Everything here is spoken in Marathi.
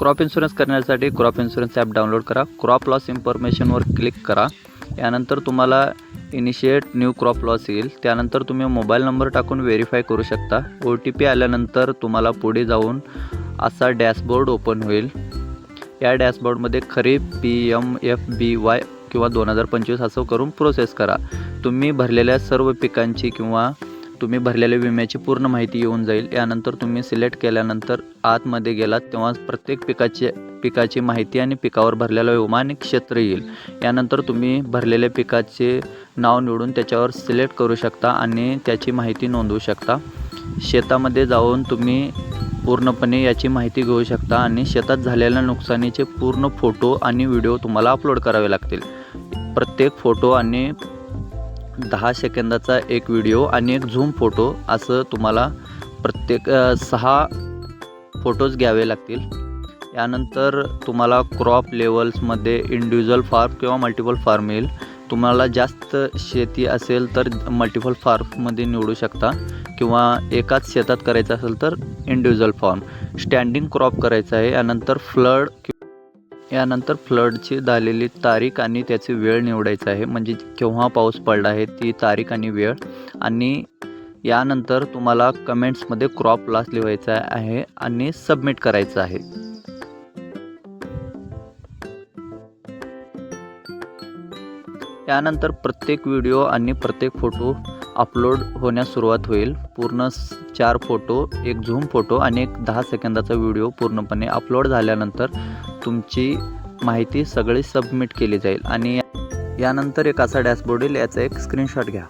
क्रॉप इन्शुरन्स करण्यासाठी क्रॉप इन्शुरन्स ॲप डाउनलोड करा. क्रॉप लॉस इन्फॉर्मेशनवर क्लिक करा. यानंतर तुम्हाला इनिशिएट न्यू क्रॉप लॉस येईल. त्यानंतर तुम्ही मोबाईल नंबर टाकून व्हेरीफाय करू शकता. ओ टी पी आल्यानंतर तुम्हाला पुढे जाऊन असा डॅशबोर्ड ओपन होईल. या डॅशबोर्डमध्ये kharif P M F B Y किंवा दोन हजार पंचवीस असं करून प्रोसेस करा. तुम्ही भरलेल्या सर्व पिकांची किंवा तुम्ही भरलेल्या विम्याची पूर्ण माहिती येऊन जाईल. यानंतर तुम्ही सिलेक्ट केल्यानंतर आतमध्ये गेलात तेव्हा प्रत्येक पिकाचे पिकाची माहिती आणि पिकावर भरलेला विमा आणि क्षेत्र येईल. यानंतर तुम्ही भरलेल्या पिकाचे नाव निवडून त्याच्यावर सिलेक्ट करू शकता आणि त्याची माहिती नोंदवू शकता. शेतामध्ये जाऊन तुम्ही पूर्णपणे याची माहिती घेऊ शकता आणि शेतात झालेल्या नुकसानीचे पूर्ण फोटो आणि व्हिडिओ तुम्हाला अपलोड करावे लागतील. प्रत्येक फोटो आणि दहा सेकंदाचा एक व्हिडिओ आणि एक झूम फोटो असं तुम्हाला प्रत्येक सहा फोटोज घ्यावे लागतील. यानंतर तुम्हाला क्रॉप लेवल्समध्ये इंडिव्हिज्युअल फार्म किंवा मल्टिपल फार्म येईल. तुम्हाला जास्त शेती असेल तर मल्टिपल फार्ममध्ये निवडू शकता किंवा एकाच शेतात करायचं असेल तर इंडिव्हिज्युअल फार्म स्टँडिंग क्रॉप करायचं आहे. यानंतर फ्लड यानंतर फ्लडची झालेली तारीख आणि त्याची वेळ निवडायचं आहे. म्हणजे केव्हा पाऊस पडला आहे ती तारीख आणि वेळ. आणि यानंतर तुम्हाला कमेंट्समध्ये क्रॉप लॉस लिहायचा आहे आणि सबमिट करायचं आहे. यानंतर प्रत्येक व्हिडिओ आणि प्रत्येक फोटो अपलोड होण्यास सुरुवात होईल. पूर्ण चार फोटो एक झूम फोटो आणि एक दहा सेकंदाचा व्हिडिओ पूर्णपणे अपलोड झाल्यानंतर तुमची माहिती सगळी सबमिट केली जाईल. आणि यानंतर एक असा डॅशबोर्ड येईल याचा एक स्क्रीनशॉट घ्या.